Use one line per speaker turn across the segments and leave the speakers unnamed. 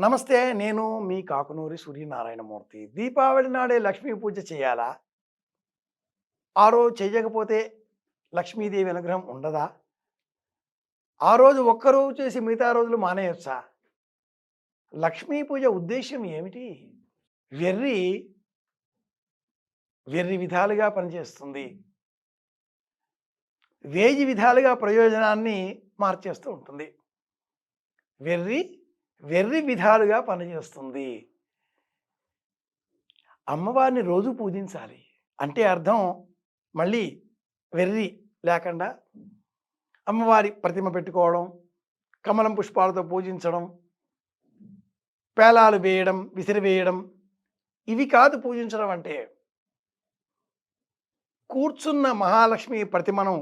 నమస్తే నేను మీ కాకునూరి సూర్యనారాయణమూర్తి. దీపావళి నాడే లక్ష్మీ పూజ చేయాలా? ఆ రోజు చేయకపోతే లక్ష్మీదేవి అనుగ్రహం ఉండదా? ఆ రోజు ఒక్కరోజు చేసి మిగతా రోజులు మానేయొచ్చా? లక్ష్మీ పూజ ఉద్దేశం ఏమిటి? వెర్రి వెర్రి విధాలుగా పనిచేస్తుంది. వేయి విధాలుగా ప్రయోజనాన్ని మార్చేస్తూ ఉంటుంది. వెర్రి వెర్రి విధాలుగా పనిచేస్తుంది. అమ్మవారిని రోజు పూజించాలి. అంటే అర్థం మళ్ళీ వెర్రి లేకుండా అమ్మవారి ప్రతిమ పెట్టుకోవడం కమలం పుష్పాలతో పూజించడం పేలాలు వేయడం విసిరివేయడం ఇవి కాదు పూజించడం అంటే కూర్చున్న మహాలక్ష్మి ప్రతిమను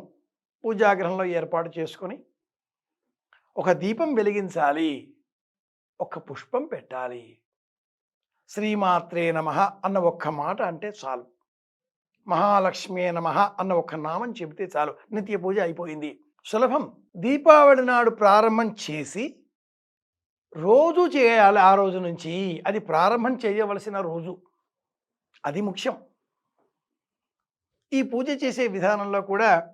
పూజాగ్రహంలో ఏర్పాటు చేసుకొని ఒక దీపం వెలిగించాలి. ఒక పుష్పం పెట్టాలి. శ్రీమాత్రే నమ అన్న ఒక్క మాట అంటే చాలు. మహాలక్ష్మే నమ అన్న ఒక్క నామం చెబితే చాలు. నిత్య పూజ అయిపోయింది. సులభం. దీపావళి నాడు ప్రారంభం చేసి రోజు చేయాలి ఆ రోజు నుంచి. అది ప్రారంభం చేయవలసిన రోజు. అది ముఖ్యం. ఈ పూజ చేసే విధానంలో కూడా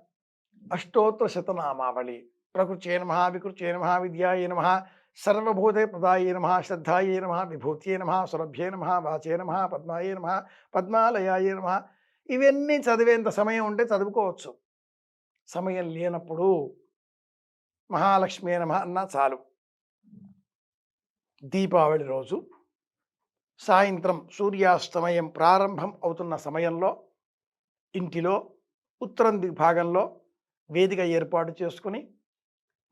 అష్టోత్తర శతనామావళి. ప్రకృతి నమ వికృతి నమ విద్యాయ నమ సర్వభూతే ప్రదాయ నమ శ్రద్ధాయే నమ విభూత్యే నమ సురభ్యే నమ వాచే నమ పద్మాయే నమ పద్మాలయాయే నమ. ఇవన్నీ చదివేంత సమయం ఉంటే చదువుకోవచ్చు. సమయం లేనప్పుడు మహాలక్ష్మి నమ అన్నా చాలు. దీపావళి రోజు సాయంత్రం సూర్యాస్తమయం ప్రారంభం అవుతున్న సమయంలో ఇంటిలో ఉత్తరం దిగ్ భాగంలో వేదిక ఏర్పాటు చేసుకుని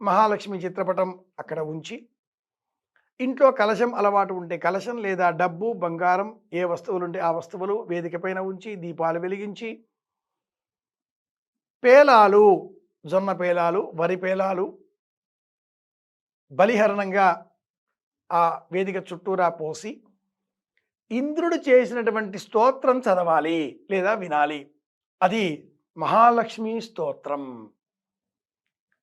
మహాలక్ష్మి చిత్రపటం అక్కడ ఉంచి ఇంట్లో కలశం అలవాటు ఉంటే కలశం లేదా డబ్బు బంగారం ఏ వస్తువులు ఉంటే ఆ వస్తువులు వేదిక పైన ఉంచి దీపాలు వెలిగించి పేలాలు జొన్న పేలాలు వరి పేలాలు బలిహరణంగా ఆ వేదిక చుట్టూరా పోసి ఇంద్రుడు చేసినటువంటి స్తోత్రం చదవాలి లేదా వినాలి. అది మహాలక్ష్మి స్తోత్రం.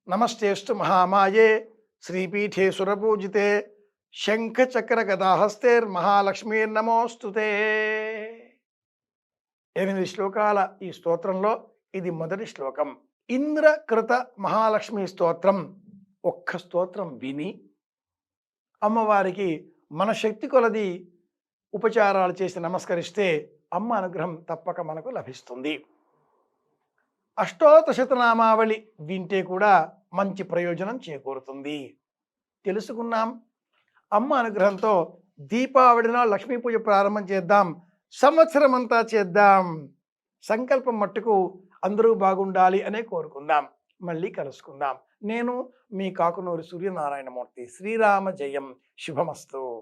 నమస్తేస్తు మహామాయే శ్రీపీఠే సురపూజితే శంఖచక్ర గదాహస్తేర్ మహాలక్ష్మీర్ నమోస్తుతే ఎనిమిది శ్లోకాల ఈ స్తోత్రంలో ఇది మొదటి శ్లోకం. ఇంద్రకృత మహాలక్ష్మి స్తోత్రం. ఒక్క స్తోత్రం విని అమ్మవారికి మన శక్తి కొలది ఉపచారాలు చేసి నమస్కరిస్తే అమ్మ అనుగ్రహం తప్పక మనకు లభిస్తుంది. అష్టోతశతనామావళి వింటే కూడా మంచి ప్రయోజనం చేకూరుతుంది. తెలుసుకున్నాం. అమ్మ అనుగ్రహంతో దీపావళిన లక్ష్మీ పూజ ప్రారంభం చేద్దాం. సంవత్సరం అంతా చేద్దాం. సంకల్పం మట్టుకు అందరూ బాగుండాలి అనే కోరుకుందాం. మళ్ళీ కలుసుకుందాం. నేను మీ కాకునూరి సూర్యనారాయణమూర్తి. శ్రీరామ జయం. శుభమస్తు.